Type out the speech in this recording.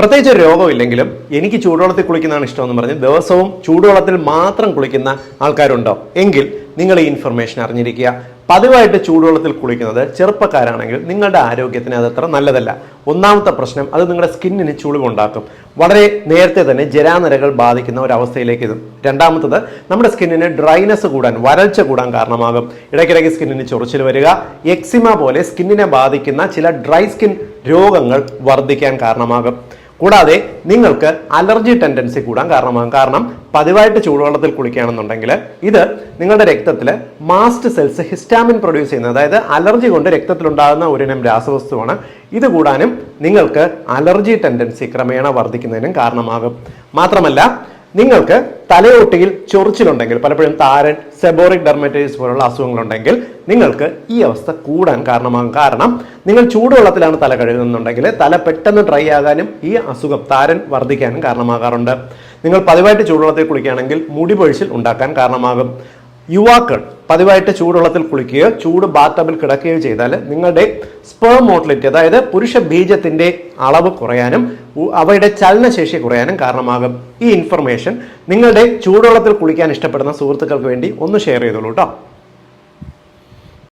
പ്രത്യേകിച്ച് ഒരു രോഗമില്ലെങ്കിലും എനിക്ക് ചൂടുവെള്ളത്തിൽ കുളിക്കുന്നതാണ് ഇഷ്ടമെന്ന് പറഞ്ഞ് ദിവസവും ചൂടുവെള്ളത്തിൽ മാത്രം കുളിക്കുന്ന ആൾക്കാരുണ്ടോ? എങ്കിൽ നിങ്ങൾ ഈ ഇൻഫർമേഷൻ അറിഞ്ഞിരിക്കുക. പതിവായിട്ട് ചൂടുവെള്ളത്തിൽ കുളിക്കുന്നത് ചെറുപ്പക്കാരാണെങ്കിൽ നിങ്ങളുടെ ആരോഗ്യത്തിന് അത് അത്ര നല്ലതല്ല. ഒന്നാമത്തെ പ്രശ്നം അത് നിങ്ങളുടെ സ്കിന്നിന് ചുളിവുണ്ടാക്കും. വളരെ നേരത്തെ തന്നെ ജരാനരകൾ ബാധിക്കുന്ന ഒരവസ്ഥയിലേക്ക് ഇത്. രണ്ടാമത്തത് നമ്മുടെ സ്കിന്നിന് ഡ്രൈനെസ് കൂടാൻ വരൾച്ച കൂടാൻ കാരണമാകും. ഇടയ്ക്കിടയ്ക്ക് സ്കിന്നിന് ചൊറിച്ചിൽ വരിക എക്സിമ പോലെ സ്കിന്നിനെ ബാധിക്കുന്ന ചില ഡ്രൈ സ്കിൻ രോഗങ്ങൾ വർദ്ധിക്കാൻ കാരണമാകും. കൂടാതെ നിങ്ങൾക്ക് അലർജി ടെൻഡൻസി കൂടാൻ കാരണമാകും. കാരണം പതിവായിട്ട് ചൂടുവെള്ളത്തിൽ കുളിക്കുകയാണെന്നുണ്ടെങ്കിൽ ഇത് നിങ്ങളുടെ രക്തത്തിൽ മാസ്റ്റ് സെൽസ് ഹിസ്റ്റാമിൻ പ്രൊഡ്യൂസ് ചെയ്യുന്നത് അതായത് അലർജി കൊണ്ട് രക്തത്തിലുണ്ടാകുന്ന ഒരിനം രാസവസ്തുവാണ്. ഇത് കൂടാനും നിങ്ങൾക്ക് അലർജി ടെൻഡൻസി ക്രമേണ വർദ്ധിക്കുന്നതിനും കാരണമാകും. മാത്രമല്ല നിങ്ങൾക്ക് തലയോട്ടിയിൽ ചൊറിച്ചിലുണ്ടെങ്കിൽ പലപ്പോഴും താരൻ സെബോറിക് ഡെർമറ്റൈറ്റിസ് പോലുള്ള അസുഖങ്ങളുണ്ടെങ്കിൽ നിങ്ങൾക്ക് ഈ അവസ്ഥ കൂടാൻ കാരണമാകും. കാരണം നിങ്ങൾ ചൂടുവെള്ളത്തിലാണ് തല കഴുകുന്നുണ്ടെങ്കിൽ തല പെട്ടെന്ന് ഡ്രൈ ആകാനും ഈ അസുഖം താരൻ വർദ്ധിക്കാനും കാരണമാകാറുണ്ട്. നിങ്ങൾ പതിവായിട്ട് ചൂടുവെള്ളത്തിൽ കുളിക്കുകയാണെങ്കിൽ മുടി പൊഴിച്ചിൽ ഉണ്ടാക്കാൻ കാരണമാകും. യുവാക്കൾ പതിവായിട്ട് ചൂടുവെള്ളത്തിൽ കുളിക്കുകയോ ചൂട് ബാത്തബിൽ കിടക്കുകയോ ചെയ്താൽ നിങ്ങളുടെ സ്പേം മോട്ടിലിറ്റി അതായത് പുരുഷ ബീജത്തിന്റെ അളവ് കുറയാനും അവയുടെ ചലനശേഷി കുറയാനും കാരണമാകും. ഈ ഇൻഫർമേഷൻ നിങ്ങളുടെ ചൂടുവെള്ളത്തിൽ കുളിക്കാൻ ഇഷ്ടപ്പെടുന്ന സുഹൃത്തുക്കൾക്ക് വേണ്ടി ഒന്ന് ഷെയർ ചെയ്തോളൂ കേട്ടോ